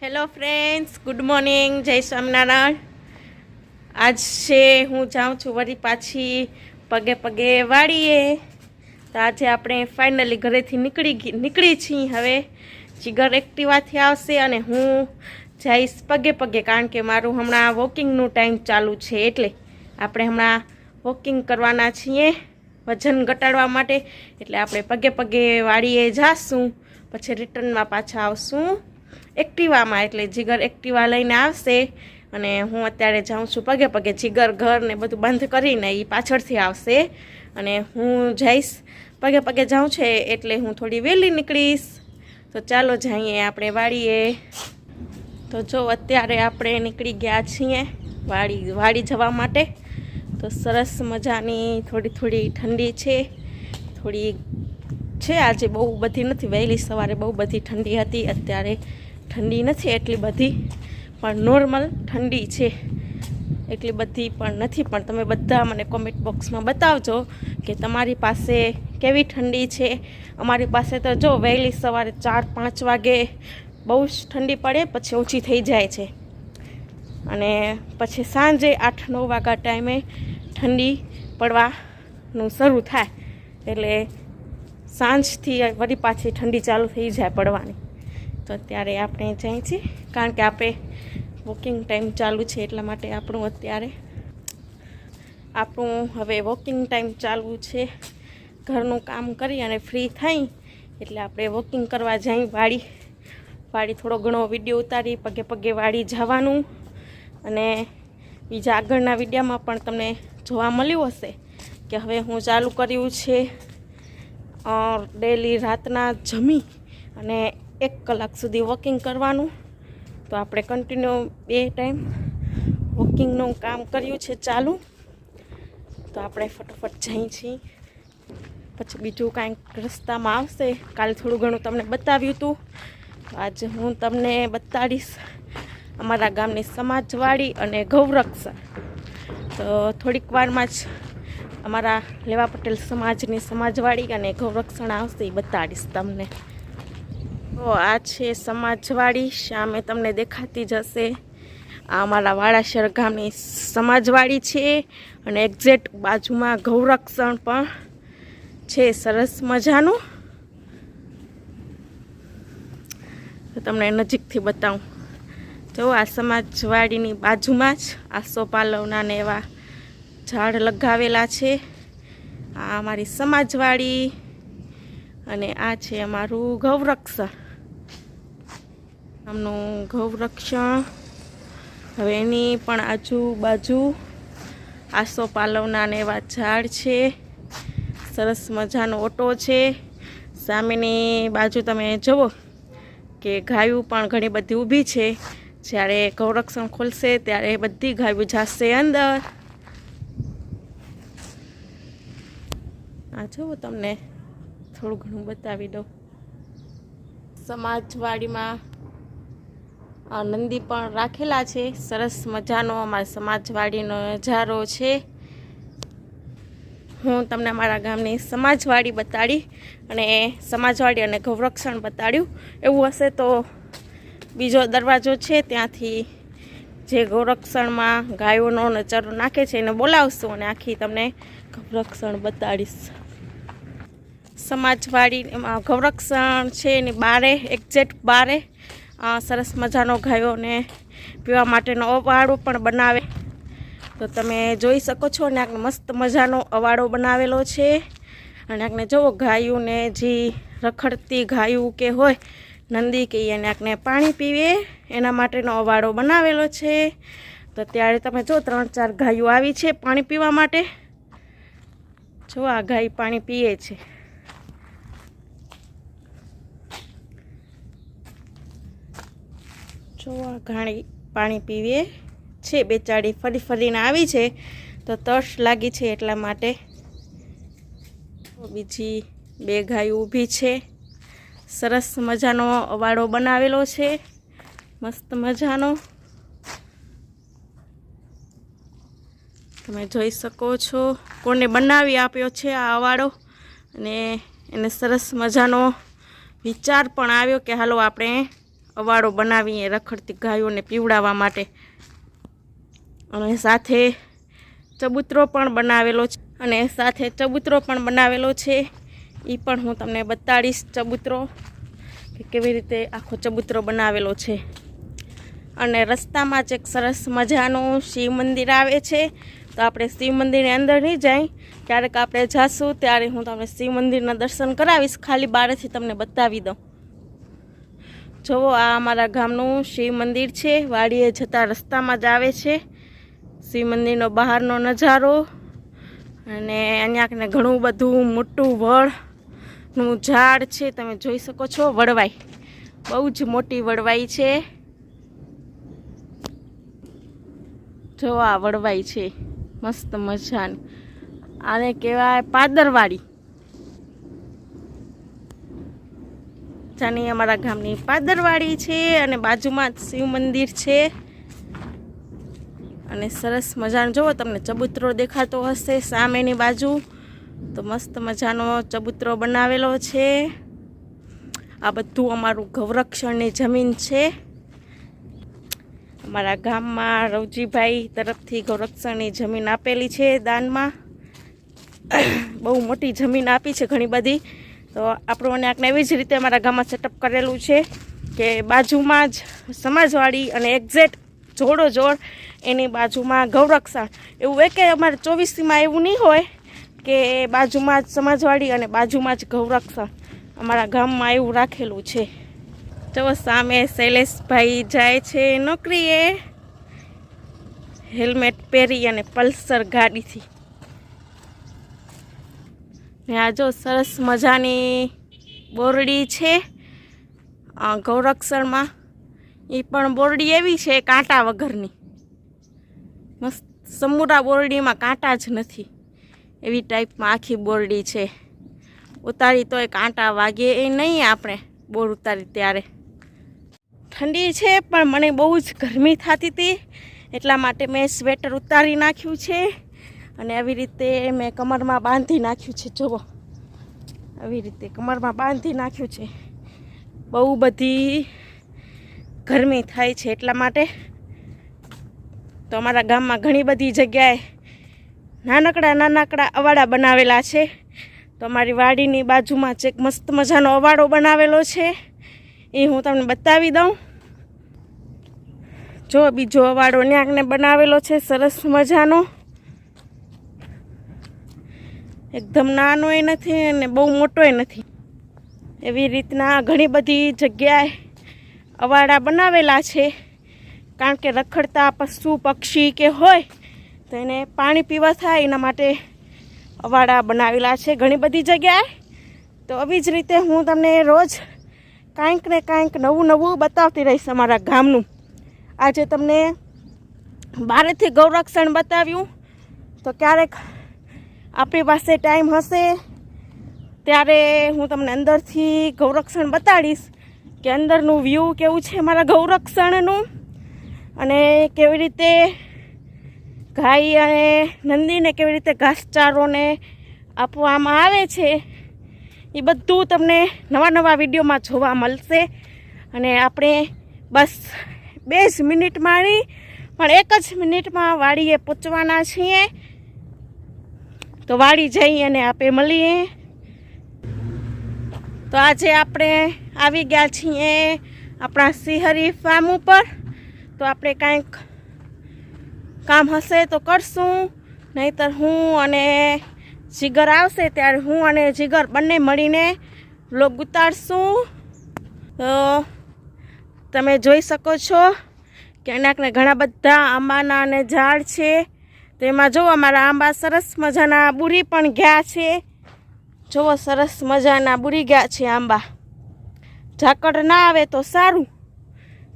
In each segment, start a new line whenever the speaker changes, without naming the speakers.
Hello friends good morning જય સ્વામિનારાયણ આજ છે, હું જાઉં છું વળી પાછી પગે પગે વાળીએ તો આજે આપણે ફાઇનલી ઘરેથી નીકળી નીકળી છીએ હવે. જીગર એક્ટિવાથી આવશે અને હું જઈશ પગે પગે, કારણ કે મારું હમણાં વોકિંગનું ટાઈમ ચાલુ છે એટલે આપણે હમણાં વોકિંગ કરવાના છીએ વજન ઘટાડવા માટે. એટલે આપણે પગે પગે વાળીએ જાશું, પછી રિટર્નમાં પાછા આવશું. એક્ટિવામાં, એટલે જીગર એક્ટિવા લઈને આવશે અને હું અત્યારે જાઉં છું પગે પગે જીગર ઘર ને બધું બંધ કરીને એ પાછળથી આવશે અને હું જઈશ. પગે પગે જાઉં છે એટલે હું થોડી વહેલી નીકળીશ. તો ચાલો જઈએ આપણે વાળીએ તો જો અત્યારે આપણે નીકળી ગયા છીએ વાડી વાડી જવા માટે. તો સરસ મજાની થોડી થોડી ઠંડી છે. થોડી છે આજે બહુ બધી નથી, વહેલી સવારે બહુ બધી ઠંડી હતી. અત્યારે ઠંડી નથી એટલી બધી, પણ નોર્મલ ઠંડી છે. એટલી બધી પણ નથી, પણ તમે બધા મને કોમેન્ટ બોક્સમાં બતાવજો કે તમારી પાસે કેવી ઠંડી છે. અમારી પાસે તો જો વહેલી સવારે ચાર પાંચ વાગે બહુ જ ઠંડી પડે, પછી ઓછી થઈ જાય છે. અને પછી સાંજે આઠ નવ વાગ્યા ટાઈમે ઠંડી પડવાનું શરૂ થાય. એટલે સાંજથી વળી પાછી ઠંડી ચાલુ થઈ જાય પડવાની. તો અત્યારે આપણે જઈએ છીએ. કારણ કે આપણે વોકિંગ ટાઈમ ચાલુ છે એટલા માટે આપણું અત્યારે આપણું હવે વોકિંગ ટાઈમ ચાલુ છે. ઘરનું કામ કરી અને ફ્રી થઈ એટલે આપણે વોકિંગ કરવા જઈ વાડી. વાડી થોડો ઘણો વીડિયો ઉતારી, પગે પગે વાડી જવાનું અને બીજા આગળના વિડીયામાં પણ તમને જોવા મળ્યું હશે કે હવે હું ચાલુ કર્યું છે ડેલી રાતના જમી અને એક કલાક સુધી વોકિંગ કરવાનું. તો આપણે કન્ટિન્યુ બે ટાઈમ વોકિંગનું કામ કર્યું છે ચાલુ. તો આપણે ફટોફટ જઈએ છીએ. પછી બીજું કાંઈક રસ્તામાં આવશે. કાલે થોડું ઘણું તમને બતાવ્યું હતું. આજે હું તમને બતાડીશ અમારા ગામની સમાજવાડી અને ગૌરક્ષા. તો થોડીક વારમાં જ અમારા લેવા પટેલ સમાજની સમાજવાડી અને ગૌરક્ષણ આવશે એ બતાડીશ તમને. તો આ છે સમાજવાડી સામે તમને દેખાતી જશે આ અમારા વાડાશર ગામની સમાજવાડી છે અને એક્ઝેક્ટ બાજુમાં ગૌરક્ષણ પણ છે, સરસ મજાનું. તો તમને નજીકથી બતાવું. જો આ સમાજવાડીની બાજુમાં જ આસો પાલવના ને એવા ઝાડ લગાવેલા છે. આ અમારી સમાજવાડી અને આ છે અમારું ગૌરક્ષણ. આમનું ગૌરક્ષણ હવે એની પણ આજુબાજુ આસો પાલવના ને એવા ઝાડ છે. સરસ મજાનો ઓટો છે. સામેની બાજુ તમે જુઓ કે ગાયું પણ ઘણી બધી ઊભી છે. જ્યારે ગૌરક્ષણ ખોલશે ત્યારે બધી ગાયું જાશે અંદર. આ જુઓ તમને. થોડું ઘણું બતાવી દઉં. સમાજવાડીમાં નંદી પણ રાખેલા છે. સરસ મજાનો અમારા સમાજવાડીનો નજારો છે. હું તમને અમારા ગામની સમાજવાડી બતાડી અને સમાજવાડી અને ગૌરક્ષણ બતાડ્યું. એવું હશે તો બીજો દરવાજો છે. ત્યાંથી જે ગૌરક્ષણમાં ગાયોનો નચરો નાખે છે એને બોલાવશું અને આખી તમને ગૌરક્ષણ બતાડીશ. સમાજવાડી એમાં ગૌરક્ષણ છે એની બારે એક્ઝેક્ટ બારે. સરસ મજાનો ગાયોને પીવા માટેનો અવાડો પણ બનાવે. તો તમે જોઈ શકો છો અને આને મસ્ત મજાનો અવાડો બનાવેલો છે. અને આને જુઓ ગાયુંને જે રખડતી ગાયું કે હોય, નંદી કે એને આને પાણી પીવે, એના માટેનો અવાડો બનાવેલો છે. તો ત્યારે તમે જો ત્રણ ચાર ગાયું આવી છે પાણી પીવા માટે. જો આ ગાય પાણી પીએ છે. જો આ ઘાણી પાણી પીવીએ છે બેચારી ફરી ફરીને આવી છે. તો તરસ લાગી છે એટલા માટે. બીજી બે ગાય ઊભી છે. સરસ મજાનો અવાડો બનાવેલો છે. મસ્ત મજાનો. તમે જોઈ શકો છો કોને બનાવી આપ્યો છે આ અવાડો અને એને સરસ મજાનો વિચાર પણ આવ્યો કે હાલો આપણે અવાડો બનાવીએ રખડતી ગાયોને પીવડાવવા માટે. અને સાથે ચબૂતરો પણ બનાવેલો છે. અને સાથે ચબૂતરો પણ બનાવેલો છે. એ પણ હું તમને બતાડીશ ચબૂતરો કે કેવી રીતે આખો ચબૂતરો બનાવેલો છે. અને રસ્તામાં જ એક સરસ મજાનું શિવ મંદિર આવે છે. તો આપણે શિવ મંદિરની અંદર નહીં જાય. ક્યારેક આપણે જાશું ત્યારે હું તમને શિવ મંદિરના દર્શન કરાવીશ. ખાલી બારેથી તમને બતાવી દઉં. જુઓ, આ અમારા ગામનું શિવ મંદિર છે. વાડીએ જતા રસ્તામાં જ આવે છે. શિવ મંદિરનો બહારનો નજારો અને અહીંયા ઘણું બધું મોટું વડનું ઝાડ છે. તમે જોઈ શકો છો વડવાઈ બહુ જ મોટી વડવાઈ છે. જો આ વડવાઈ છે. મસ્ત મજાની. આને કહેવાય પાદરવાડી. જાની અમારા ગામની પાદરવાડી છે અને બાજુમાં જ શિવ મંદિર છે. અને સરસ મજાનો, જુઓ તમને ચબૂતરો દેખાતો હશે સામેની બાજુ. તો મસ્ત મજાનો ચબૂતરો બનાવેલો છે. આ બધું અમારું ગૌરક્ષણની જમીન છે. અમારા ગામમાં રવજીભાઈ તરફથી ગૌરક્ષણની જમીન આપેલી છે દાનમાં. બહુ મોટી જમીન આપી છે ઘણી બધી. તો આપણને આંકને એવી જ રીતે અમારા ગામમાં સેટઅપ કરેલું છે કે બાજુમાં જ સમાજવાડી અને એક્ઝેક્ટ જોડો જોડ એની બાજુમાં ગૌરક્ષણ એવું એ કે અમારે ચોવીસીમાં એવું નહીં હોય કે બાજુમાં જ સમાજવાડી અને બાજુમાં જ ગૌરક્ષણ અમારા ગામમાં એવું રાખેલું છે. તો સામે શૈલેષભાઈ જાય છે નોકરીએ. હેલ્મેટ પહેરી અને પલ્સર ગાડીથી. ને આ જો સરસ મજાની બોરડી છે. ગૌરક્ષણમાં એ પણ બોરડી એવી છે કાંટા વગરની. મસ્ત સમુરા બોરડીમાં કાંટા જ નથી. એવી ટાઈપમાં આખી બોરડી છે. ઉતારી તોય કાંટા વાગે એ નહીં આપણે બોર ઉતારી ત્યારે. ઠંડી છે પણ મને બહુ જ ગરમી થતી હતી. એટલા માટે મેં સ્વેટર ઉતારી નાખ્યું છે. અને આવી રીતે મેં કમરમાં બાંધી નાખ્યું છે, જુઓ. આવી રીતે કમરમાં બાંધી નાખ્યું છે. બહુ બધી ગરમી થાય છે એટલા માટે તો અમારા ગામમાં ઘણી બધી જગ્યાએ નાનકડા નાનકડા અવાડા બનાવેલા છે. તો અમારી વાડીની બાજુમાં જ એક મસ્ત મજાનો અવાડો બનાવેલો છે. એ હું તમને બતાવી દઉં. જો બીજો અવાડો ન્યાકને બનાવેલો છે, સરસ મજાનો. એકદમ નાનોય નથી અને બહુ મોટોય નથી. એવી રીતના ઘણી બધી જગ્યાએ અવાડા બનાવેલા છે. કારણ કે રખડતા પશુ, પક્ષી કે હોય, તો એને પાણી પીવા થાય એના માટે અવાડા બનાવેલા છે ઘણી બધી જગ્યાએ. તો આવી જ રીતે હું તમને રોજ કાંઈક ને કાંઈક નવું નવું બતાવતી રહીશ અમારા ગામનું. આજે તમને બારેથી ગૌરક્ષણ બતાવ્યું. તો ક્યારેક આપણી પાસે ટાઈમ હશે, ત્યારે હું તમને અંદરથી ગૌરક્ષણ બતાડીશ કે અંદરનું વ્યૂ કેવું છે મારા ગૌરક્ષણનું અને કેવી રીતે ગાય અને નંદીને કેવી રીતે ઘાસચારોને આપવામાં આવે છે, એ બધું તમને નવા નવા વિડીયોમાં જોવા મળશે. અને આપણે બસ બે જ મિનિટ માણી, પણ એક જ મિનિટમાં વાડીએ પહોંચવાના છીએ. તો વાડી જઈ અને આપણે મળીએ. તો આજે આપણે આવી ગયા છીએ આપણા સિંહરી ફાર્મ ઉપર. તો આપણે કાંઈક કામ હશે તો કરશું. નહીંતર હું અને જીગર આવશે ત્યારે હું અને જીગર બંને મળીને લોગ ઉતારશું. તો તમે જોઈ શકો છો કે અનાકને ઘણા બધા આંબાના અને ઝાડ છે. તેમાં જુઓ અમારા આંબા સરસ મજાના બુરી પણ ગયા છે. જુઓ સરસ મજાના બુરી ગયા છે આંબા. ઝાકળ ના આવે તો સારું.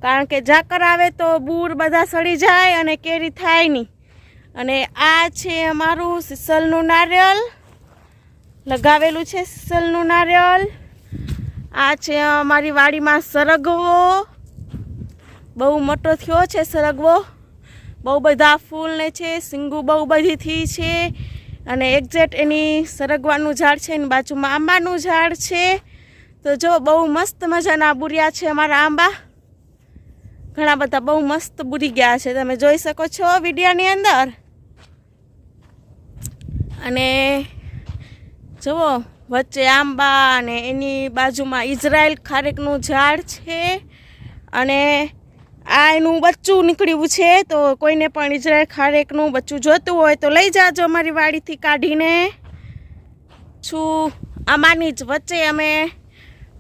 કારણ કે ઝાકર આવે તો બૂર બધા સડી જાય અને કેરી થાય નહીં. અને આ છે અમારું સિસલનું નારિયેલ. લગાવેલું છે સિસલનું નારિયેલ. આ છે અમારી વાડીમાં સરગવો. બહુ મોટો થયો છે સરગવો. બહુ બધા ફૂલ ને છે, સિંગુ બહુ બધી થઈ છે અને એક્ઝેક્ટ એની સરગવાનું ઝાડ છે, એની બાજુમાં આંબાનું ઝાડ છે. તો જો બહુ મસ્ત મજાના બુરિયા છે અમારા આંબા. ઘણા બધા બહુ મસ્ત બુરી ગયા છે. તમે જોઈ શકો છો વિડીયાની અંદર. અને જુઓ, વચ્ચે આંબા અને એની બાજુમાં ઇઝરાયલ ખારેકનું ઝાડ છે. અને આ એનું બચ્ચું નીકળ્યું છે, તો કોઈને પણ ઇજરાય ખારેકનું બચ્ચું જોતું હોય તો લઈ જાજો અમારી વાડીથી કાઢીને. છું, આમાંની જ વચ્ચે અમે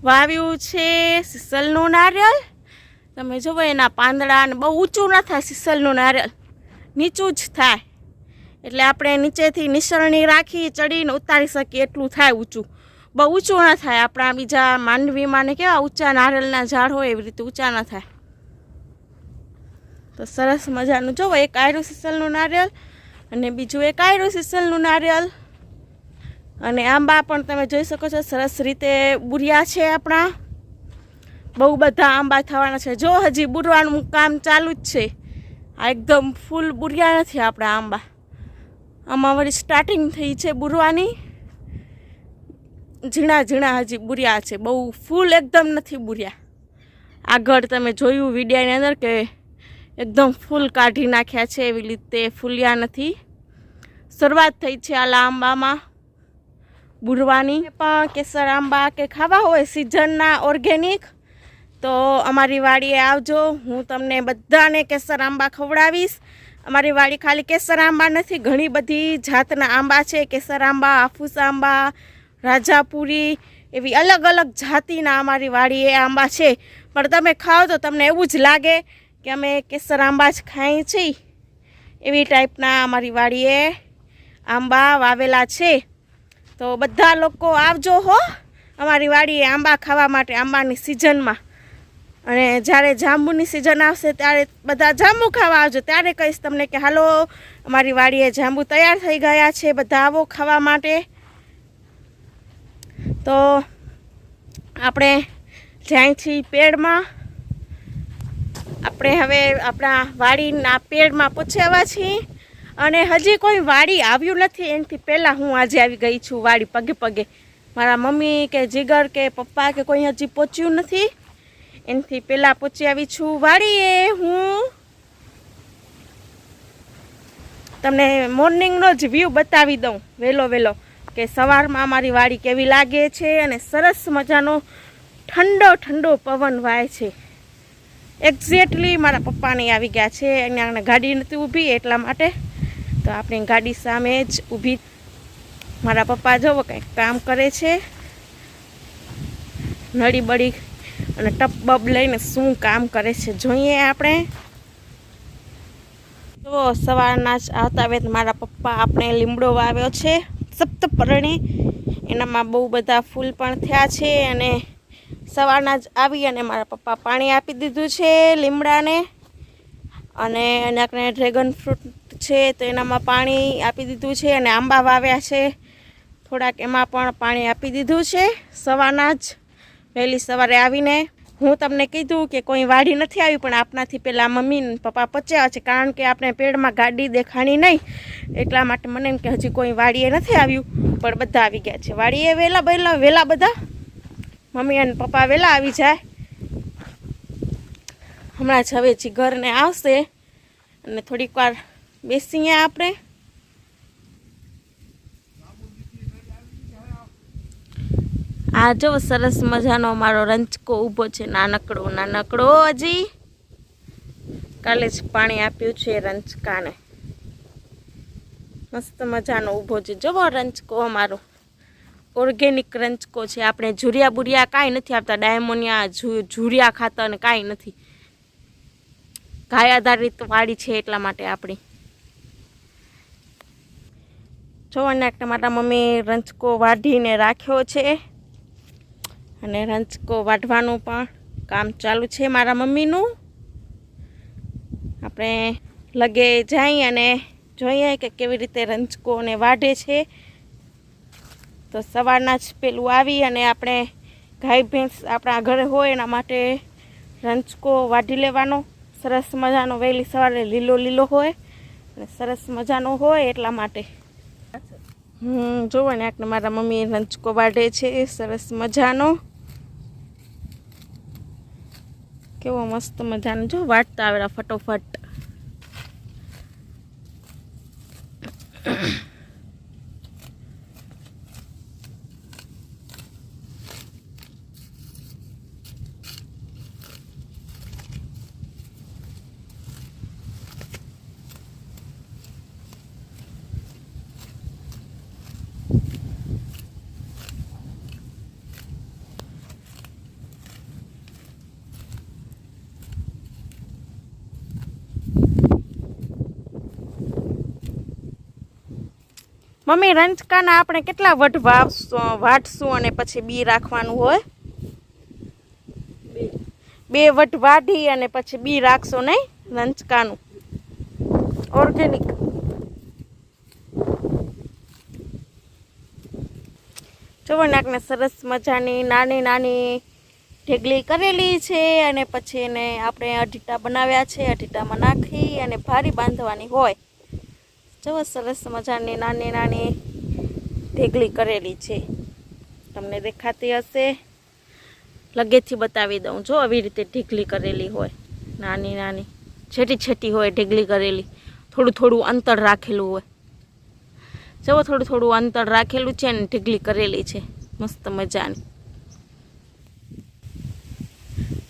વાવ્યું છે સિસલનું નારિયેળ તમે જુઓ એના પાંદડા ને બહુ ઊંચું ના થાય સિસલનું નારિયેળ નીચું જ થાય. એટલે આપણે નીચેથી નિસરણી રાખી ચડીને ઉતારી શકીએ એટલું થાય ઊંચું. બહુ ઊંચું ના થાય આપણા બીજા માંડવીમાં ને કેવા ઊંચા નારિયેળના ઝાડ હોય એવી રીતે ઊંચા ના થાય. તો સરસ મજાનું. જુઓ એક આયરું સિસલનું નારિયેલ અને બીજું એક આયરું સિસલનું નારિયેલ. અને આંબા પણ તમે જોઈ શકો છો, સરસ રીતે બુરિયા છે આપણા. બહુ બધા આંબા થવાના છે. જો હજી બુરવાનું કામ ચાલુ જ છે. આ એકદમ ફૂલ બુરિયા નથી આપણા આંબા. આમાં વળી સ્ટાર્ટિંગ થઈ છે બુરવાની. ઝીણા ઝીણા હજી બુરિયા છે. બહુ ફૂલ એકદમ નથી બુરિયા. આગળ તમે જોયું વિડીયાની અંદર કે એકદમ ફૂલ કાઢી નાખ્યા છે એવી રીતે ફૂલ્યા નથી. શરૂઆત થઈ છે આ આંબામાં બુરવાની. પણ કેસર આંબા કે ખાવા હોય સિઝનના ઓર્ગેનિક, તો અમારી વાડીએ આવજો. હું તમને બધાને કેસર આંબા ખવડાવીશ. અમારી વાડી ખાલી કેસર આંબા નથી, ઘણી બધી જાતના આંબા છે. કેસર આંબા, આફૂસ આંબા, રાજાપુરી, એવી અલગ અલગ જાતિના અમારી વાડીએ આંબા છે. પણ તમે ખાઓ તો તમને એવું જ લાગે કે અમે કેસર આંબા જ ખાઈએ છીએ. એવી ટાઈપના અમારી વાડીએ આંબા વાવેલા છે. તો બધા લોકો આવજો હો અમારી વાડીએ આંબા ખાવા માટે આંબાની સિઝનમાં. અને જ્યારે જાંબુની સિઝન આવશે ત્યારે બધા જાંબુ ખાવા આવજો. ત્યારે કહીશ તમને કે હાલો, અમારી વાડીએ જાંબુ તૈયાર થઈ ગયા છે બધા આવો ખાવા માટે. તો આપણે જાય છીએ પેડમાં આપણે હવે આપણા વાડીના પેડમાં પહોંચ્યા છીએ. અને હજી કોઈ વાડી આવ્યું નથી. એનાથી પહેલાં હું આજે આવી ગઈ છું વાડી પગે પગે. મારા મમ્મી કે જીગર કે પપ્પા કે કોઈ હજી પહોંચ્યું નથી. એનાથી પહેલાં પહોંચી આવી છું વાડીએ હું. તમને મોર્નિંગનો જ વ્યૂ બતાવી દઉં. વહેલો વહેલો કે સવારમાં અમારી વાડી કેવી લાગે છે અને સરસ મજાનો ઠંડો ઠંડો પવન વાય છે. એક્ઝેક્ટલી મારા પપ્પાની આવી ગયા છે. અહીંયા ગાડી નથી ઊભી એટલા માટે. તો આપણી ગાડી સામે જ ઊભી મારા પપ્પા જોવો કંઈક કામ કરે છે. નળી બળી અને ટપ બબ લઈને શું કામ કરે છે જોઈએ આપણે. તો સવારના જ આવતા વેત મારા પપ્પા આપણે લીમડો વાવ્યો છે. સપ્તપર્ણી. એનામાં બહુ બધા ફૂલ પણ થયા છે અને સવારના જ આવી અને મારા પપ્પા પાણી આપી દીધું છે લીમડાને. અને એનાકને ડ્રેગન ફ્રૂટ છે તો એનામાં પાણી આપી દીધું છે અને આંબા વાવ્યા છે. થોડાક એમાં પણ પાણી આપી દીધું છે સવારના જ. વહેલી સવારે આવીને હું તમને કીધું કે કોઈ વાડી નથી આવી પણ આપનાથી પહેલાં મમ્મી પપ્પા પચ્યા છે કારણ કે આપણે પેડમાં ગાડી દેખાણી નહીં. એટલા માટે મને એમ કે હજી કોઈ વાડીએ નથી આવ્યું. પણ બધા આવી ગયા છે. વાડીએ વહેલા વહેલા વહેલા બધા મમ્મી અને પપ્પા વહેલા આવી જાય. હમણાં જ જીગરને આવશે અને થોડીક વાર બેસીએ આપણે. આ જો સરસ મજાનો મારો રંચકો ઊભો છે, નાનકડો નાનકડો હજી. કાલે જ પાણી આપ્યું છે રંચકાને મસ્ત મજાનો ઊભો છે. જવો રંચકો અમારો. ઓર્ગેનિક રંચકો છે. આપણે જુરિયા બુરિયા કાંઈ નથી આપતા. ડાયમોનિયા જુરિયા ખાતર કાંઈ નથી. ગાય આધારિત વાડી છે એટલા માટે આપણી. જોવાના મારા મમ્મી રંચકો વાઢીને રાખ્યો છે. અને રંચકો વાઢવાનું પણ કામ ચાલુ છે મારા મમ્મીનું. આપણે લગે જઈ અને જોઈએ કે કેવી રીતે રંચકોને વાઢે છે. તો સવારના જ પેલું આવી અને આપણે ગાય ભેંસ આપણા ઘરે હોય એના માટે રંચકો વાઢી લેવાનો. સરસ મજાનો વહેલી સવારે લીલો લીલો હોય અને સરસ મજાનો હોય એટલા માટે. હમ, જોવો ને આપણે મારા મમ્મી રંચકો વાઢે છે, સરસ મજાનો. કેવો મસ્ત મજાનો, જો વાટતા આવેલા ફટોફટ. મમ્મી, રંજકાના આપણે કેટલા વટ વાટશું અને પછી બી રાખવાનું હોય? બે વટ વાઢી અને પછી બી રાખશો નહીં? રંજકાનું. ઓર્ગેનિક જોવો નાકને સરસ મજાની નાની નાની ઢેગલી કરેલી છે અને પછી એને આપણે અઢીટા બનાવ્યા છે, અઢીટામાં નાખી અને ભારી બાંધવાની હોય. જુઓ સરસ મજાની નાની નાની ઢેગલી કરેલી છે. તમને દેખાતી હશે. લગેથી બતાવી દઉં. જો આવી રીતે ઢીગલી કરેલી હોય, નાની નાની, છેટી છેટી હોય ઢીગલી કરેલી, થોડું થોડું અંતર રાખેલું હોય. જવો થોડું થોડું અંતર રાખેલું છે ને ઢીગલી કરેલી છે. મસ્ત મજાની.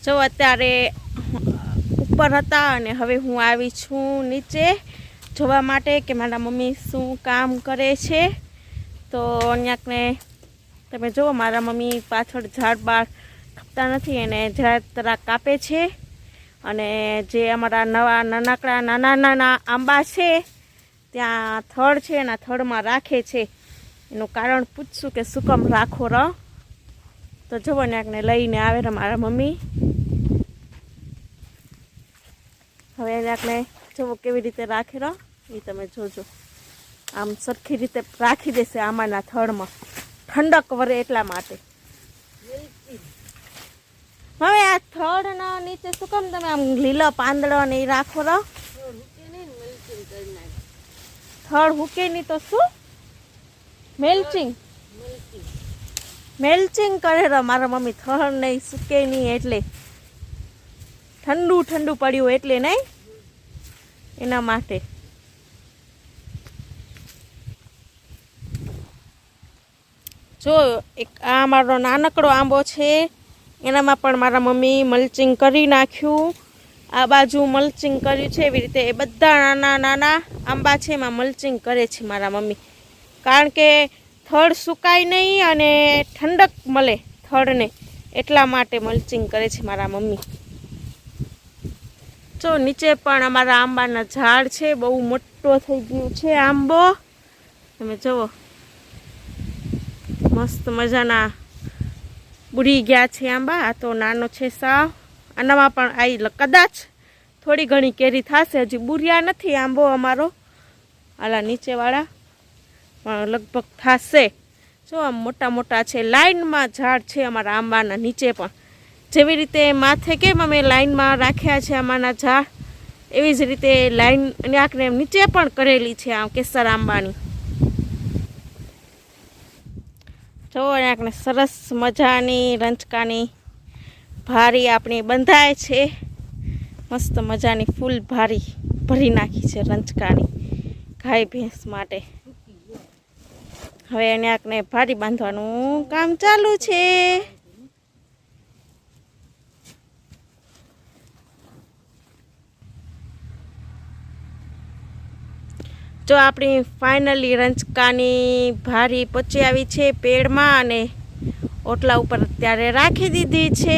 જો અત્યારે ઉપર હતા અને હવે હું આવી છું નીચે. જોવા માટે કે મારા મમ્મી શું કામ કરે છે. તો અહીંયાકને તમે જુઓ, મારા મમ્મી પાછળ ઝાડ બાર કાપતા નથી, એને ઝાડ તરા કાપે છે. અને જે અમારા નવા નાનકડા, નાના નાના આંબા છે, ત્યાં થડ છે, એના થડમાં રાખે છે. એનું કારણ પૂછશું કે શું કામ રાખો ર. તો જુઓ ને લઈને આવે ને મારા મમ્મી. હવે એકને જુઓ કેવી રીતે રાખે ર. એ તમે જોજો. આમ સરખી રીતે રાખી દેશે આમાંના થળમાં. ઠંડક વરે એટલા માટે. હવે આ થડના નીચે શું કામ તમે આમ લીલા પાંદડા ને એ રાખો રહો. થડ હુકે નહીં તો શું? મેલ્ચિંગ. મેલ્ચિંગ કરે રહો. મારા મમ્મી થડ નહીં સૂકે નહીં એટલે. ઠંડુ ઠંડુ પડ્યું એટલે નહીં. એના માટે. જો એક આ મારો નાનકડો આંબો છે, એનામાં પણ મારા મમ્મી મલ્ચિંગ કરી નાખ્યું. આ બાજુ મલ્ચિંગ કર્યું છે, એવી રીતે એ બધા નાના નાના આંબા છે, એમાં મલ્ચિંગ કરે છે મારા મમ્મી. કારણ કે થડ સુકાય નહીં અને ઠંડક મળે થડને, એટલા માટે મલ્ચિંગ કરે છે મારા મમ્મી. જો નીચે પણ અમારા આંબાના ઝાડ છે, બહુ મોટો થઈ ગયું છે આંબો. તમે જુઓ. મસ્ત મજાના બુડી ગયા છે આંબા. આ તો નાનો છે સાવ. આનામાં પણ આવી કદાચ થોડી ઘણી કેરી થશે. હજી બુરિયા નથી આંબો અમારો. આલા નીચેવાળા. પણ લગભગ થશે. જો આમ મોટા મોટા છે. લાઇનમાં ઝાડ છે અમારા આંબાના નીચે પણ. જેવી રીતે માથે કેમ અમે લાઇનમાં રાખ્યા છે આમાંના ઝાડ, એવી જ રીતે લાઈન આંકને નીચે પણ કરેલી છે આમ કેસર આંબાની. જો આપણે સરસ મજાની રંચકાની ભારી આપણી બંધાય છે. મસ્ત મજાની ફૂલ ભારી ભરી નાખી છે રંચકાની ગાય ભેંસ માટે. હવે એને આંકને ભારી બાંધવાનું કામ ચાલુ છે. જો આપણી ફાઇનલી રંચકાની ભારી પચી આવી છે પેડમાં અને ઓટલા ઉપર અત્યારે રાખી દીધી છે.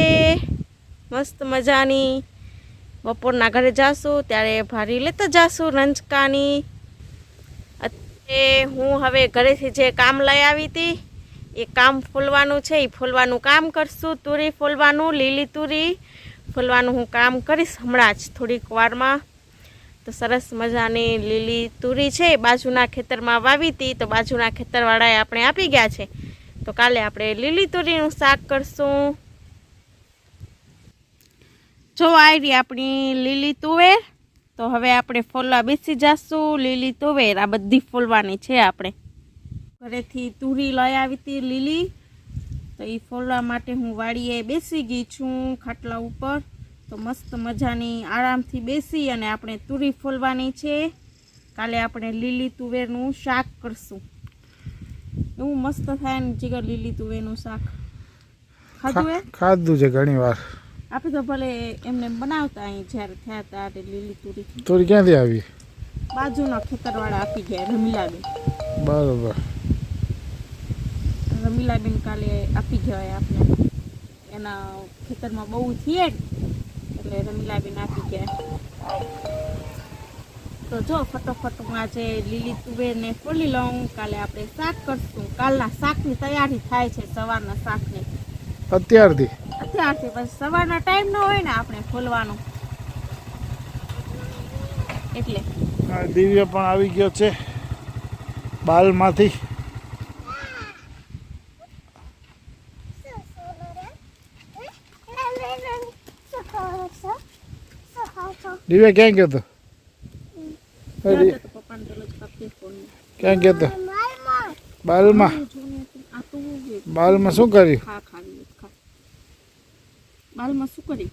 મસ્ત મજાની. બપોરના ઘરે જાશું, ત્યારે ભારી લેતા જાશું રંચકાની અત્યારે હું હવે ઘરેથી જે કામ લઈ આવી હતી, એ કામ ફૂલવાનું છે. એ ફૂલવાનું કામ કરશું. તુરી ફૂલવાનું, લીલી તુરી ફૂલવાનું હું કામ કરીશ હમણાં જ થોડીક વારમાં. તો સરસ મજાની લીલી તુરી છે બાજુના ખેતરમાં વાવી હતી, તો બાજુના ખેતરવાળાએ આપણે આપી ગયા છે. તો કાલે આપણે લીલી તુરીનું શાક કરશું. જો આવી આપણી લીલી તુવેર, તો હવે આપણે ફોલવા બેસી જશું. લીલી તુવેર, આ બધી ફોલવાની છે આપણે. ઘરેથી તુરી લઈ આવી હતી લીલી. તો એ ફોલવા માટે હું વાડીએ બેસી ગઈ છું ખાટલા ઉપર. તો મસ્ત મજાની આરામથી બેસી અને આપણે તુરી ફોલવાની છે. કાલે આપણે લીલી તુવેરનું શાક કરશું. એવું મસ્ત થાય ને જીગર લીલી તુવેરનું શાક. ખાધું એ
ખાધું છે ઘણી વાર.
આપણે તો ભલે એમને બનાવતા અહીં જ્યારે થયા હતા લીલી તુરી
તુરી ક્યાંથી આવી?
બાજુના ખેતરવાળા આપી ગયા રમીલાબેન.
બરોબર.
રમીલાબેન કાલે આપી ગયા આપણે એના ખેતરમાં બહુ ને. એટલે રમીલાબેન આપી ગયા. તો જો ફટોફટ હું આજે લીલી તુવેરને ફોલી લઉં. કાલે આપણે શાક કરશું. કાલના શાકની તૈયારી થાય છે સવારના શાકની.
અત્યારથી?
અત્યારથી પછી સવારના ટાઈમ ન હોય ને આપણે ફોલવાનું એટલે.
દિવ્ય પણ આવી ગયો છે બાલમાંથી. દિવ્ય ક્યાં ગયો તો અરે,
તો પપ્પાને પેલો જ કાપી ફોન
ક્યાં ગયો તો બાલમાં બાલમાં શું કર્યું
બાલમાં શું કર્યું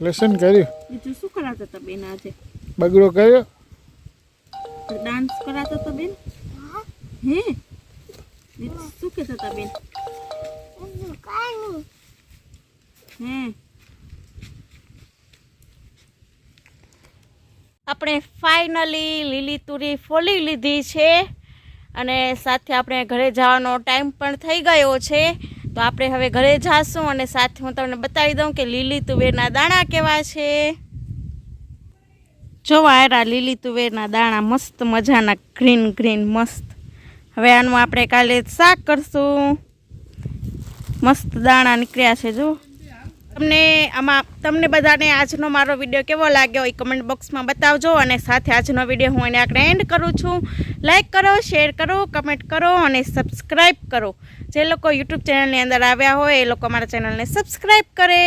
લેસન કર્યું
બીજું શું કરાતા હતા બેન આજે
બગડો કર્યો
આપણે ફાઇનલી લીલી તુરી ફોલી લીધી છે અને સાથે આપણે ઘરે જવાનો ટાઈમ પણ થઈ ગયો છે. તો આપણે હવે ઘરે જાશું અને સાથે હું તમને બતાવી દઉં કે લીલી તુવેરના દાણા કેવા છે. જો આયરા લીલી તુવેરના દાણા મસ્ત મજાના ગ્રીન ગ્રીન મસ્ત. હવે આનું આપણે કાલે શાક કરશું. મસ્ત દાણા નીકળ્યા છે જો. તમને આમાં તમને બધાને આજનો મારો વીડિયો કેવો લાગ્યો એ કમેન્ટ બોક્સમાં બતાવજો અને સાથે આજનો વીડિયો હું એને આગળ એન્ડ કરું છું. લાઇક કરો શેર કરો કમેન્ટ કરો અને સબસ્ક્રાઈબ કરો. જે લોકો યુટ્યુબ ચેનલની અંદર આવ્યા હોય એ લોકો મારા ચેનલને સબસ્ક્રાઈબ કરે.